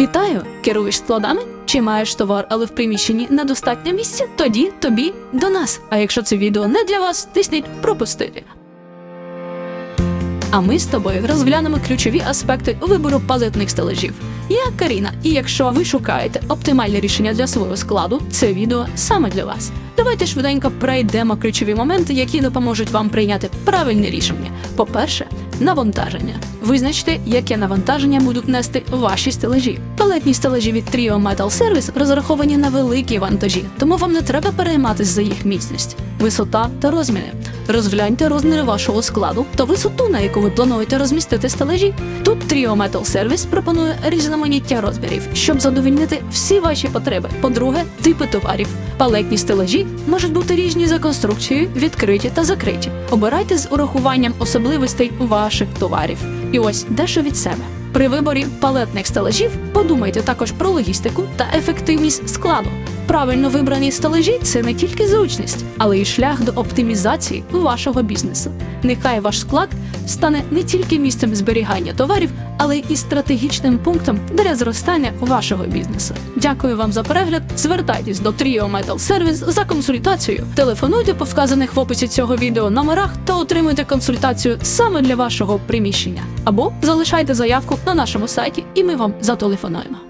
Вітаю! Керуєш складами? Чи маєш товар, але в приміщенні недостатньо місця? Тоді тобі до нас. А якщо це відео не для вас, тисніть пропустити. А ми з тобою розглянемо ключові аспекти вибору палетних стелажів. Я Каріна, і якщо ви шукаєте оптимальне рішення для свого складу, це відео саме для вас. Давайте швиденько пройдемо ключові моменти, які допоможуть вам прийняти правильне рішення. По-перше, навантаження. Визначте, яке навантаження будуть нести ваші стелажі. Палетні стелажі від Trio Metal Service розраховані на великі вантажі, тому вам не треба перейматися за їх міцність, висота та розміри. Розгляньте розміри вашого складу та висоту, на яку ви плануєте розмістити стелажі. Тут Trio Metal Service пропонує різноманіття розмірів, щоб задовільнити всі ваші потреби. По-друге, типи товарів. Палетні стелажі можуть бути різні за конструкцією, відкриті та закриті. Обирайте з урахуванням особливостей ваших товарів. І ось дещо від себе. При виборі палетних стелажів подумайте також про логістику та ефективність складу. Правильно вибрані стелажі це не тільки зручність, але й шлях до оптимізації вашого бізнесу. Нехай ваш склад стане не тільки місцем зберігання товарів, але й стратегічним пунктом для зростання вашого бізнесу. Дякую вам за перегляд. Звертайтесь до Trio Metal Service за консультацією. Телефонуйте по вказаних в описі цього відео номерах та отримуйте консультацію саме для вашого приміщення. Або залишайте заявку на нашому сайті, і ми вам зателефонуємо.